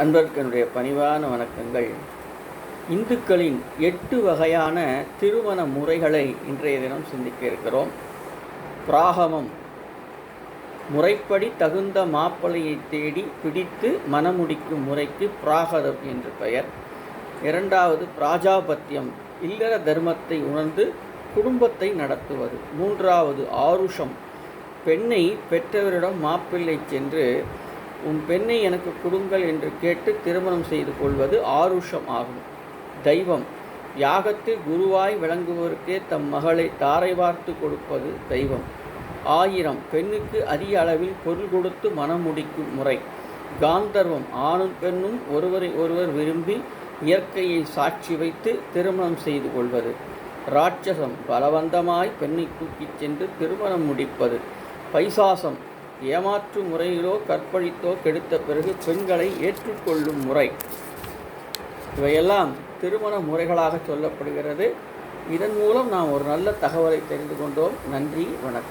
அன்பர்கனுடைய பணிவான வணக்கங்கள். இந்துக்களின் எட்டு வகையான திருமண முறைகளை இன்றைய தினம் சிந்திக்க இருக்கிறோம். பிராகமம். முறைப்படி தகுந்த மாப்பிள்ளையை தேடி பிடித்து மணமுடிக்கும் முறைக்கு பிராகதம் என்று பெயர். இரண்டாவது பிராஜாபத்தியம். இல்லற தர்மத்தை உணர்ந்து குடும்பத்தை நடத்துவது. மூன்றாவது ஆருஷம். பெண்ணை பெற்றவரிடம் மாப்பிள்ளை சென்று உன் பெண்ணை எனக்கு கொடுங்கள் என்று கேட்டு திருமணம் செய்து கொள்வது ஆருஷம் ஆகும். தெய்வம் யாகத்தில் குருவாய் விளங்குவோருக்கே தம் மகளை தாரை வார்த்து கொடுப்பது தெய்வம். ஆயிரம் பெண்ணுக்கு அதிக அளவில் பொருள் கொடுத்து மனம் முடிக்கும் முறை. காந்தர்வம் ஆணும் பெண்ணும் ஒருவரை ஒருவர் விரும்பி இயற்கையை சாட்சி வைத்து திருமணம் செய்து கொள்வது. ராட்சசம் பலவந்தமாய் பெண்ணை தூக்கிச் சென்று திருமணம் முடிப்பது. பைசாசம் ஏமாற்று முறையிலோ கற்பழித்தோ கெடுத்த பிறகு பெண்களை ஏற்றுக்கொள்ளும் முறை. இவையெல்லாம் திருமண முறைகளாக சொல்லப்படுகிறது. இதன் மூலம் நாம் ஒரு நல்ல தகவலை தெரிந்து கொண்டோம். நன்றி வணக்கம்.